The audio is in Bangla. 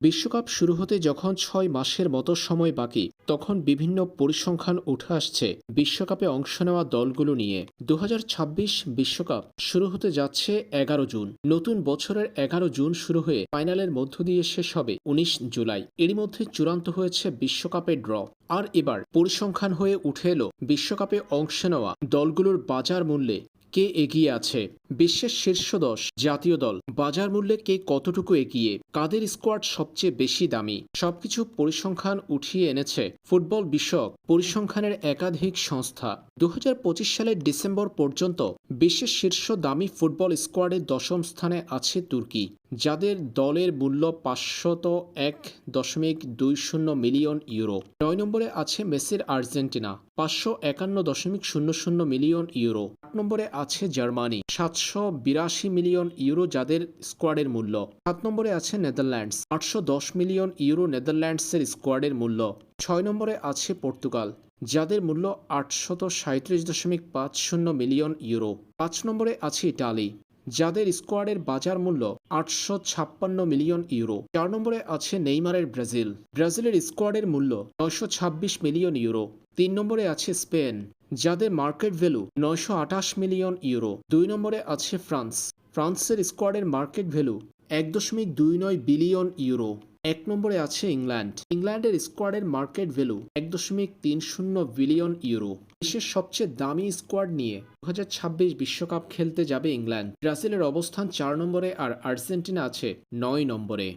বিশ্বকাপ শুরু হতে যখন ছয় মাসের মতো সময় বাকি, তখন বিভিন্ন পরিসংখ্যান উঠে আসছে বিশ্বকাপে অংশ নেওয়া দলগুলো নিয়ে। দু বিশ্বকাপ শুরু হতে যাচ্ছে এগারো জুন। নতুন বছরের এগারো জুন শুরু হয়ে ফাইনালের মধ্য দিয়ে শেষ হবে উনিশ জুলাই। এরই মধ্যে চূড়ান্ত হয়েছে বিশ্বকাপের ড্র। আর এবার পরিসংখ্যান হয়ে উঠে এলো বিশ্বকাপে অংশ নেওয়া দলগুলোর বাজার মূল্যে কে এগিয়ে আছে? বিশ্বের শীর্ষ দশ, জাতীয় দল। বাজার মূল্যে কে কতটুকু এগিয়ে? কাদের স্কোয়াড সবচেয়ে বেশি দামি? সবকিছু পরিসংখ্যান উঠিয়ে এনেছে ফুটবল বিষয়ক পরিসংখ্যানের একাধিক সংস্থা। দু হাজার পঁচিশ সালের ডিসেম্বর পর্যন্ত বিশ্বের শীর্ষ দামি ফুটবল স্কোয়াডের দশম স্থানে আছে তুর্কি। যাদের দলের মূল্য পাঁচশত এক দশমিক দুই শূন্য মিলিয়ন ইউরো। নয় নম্বরে আছে মেসির আর্জেন্টিনা, পাঁচশো একান্ন দশমিক শূন্য শূন্য মিলিয়ন ইউরো। আট নম্বরে আছে জার্মানি, সাতশো বিরাশি মিলিয়ন ইউরো যাদের স্কোয়াডের মূল্য। সাত নম্বরে আছে নেদারল্যান্ডস, আটশো দশ মিলিয়ন ইউরো নেদারল্যান্ডসের স্কোয়াডের মূল্য। ছয় নম্বরে আছে পর্তুগাল, যাদের মূল্য আটশত সাঁত্রিশ দশমিক পাঁচ শূন্য মিলিয়ন ইউরো। পাঁচ নম্বরে আছে ইটালি যাদের স্কোয়াডের বাজার মূল্য আটশো ছাপ্পান্ন মিলিয়ন ইউরো। চার নম্বরে আছে নেইমারের ব্রাজিল। ব্রাজিলের স্কোয়াডের মূল্য নয়শো ছাব্বিশ মিলিয়ন ইউরো। তিন নম্বরে আছে স্পেন, যাদের মার্কেট ভ্যালু নয়শো আঠাশ মিলিয়ন ইউরো। দুই নম্বরে আছে ফ্রান্স। ফ্রান্সের স্কোয়াডের মার্কেট ভ্যালু এক দশমিক দুই নয় বিলিয়ন ইউরো। এক নম্বরে আছে ইংল্যান্ড। ইংল্যান্ডের স্কোয়াডের মার্কেট ভ্যালু এক দশমিক তিন শূন্য বিলিয়ন ইউরো। বিশ্বের সবচেয়ে দামি স্কোয়াড নিয়ে দু বিশ্বকাপ খেলতে যাবে ইংল্যান্ড। ব্রাজিলের অবস্থান চার নম্বরে আর আর্জেন্টিনা আছে নয় নম্বরে।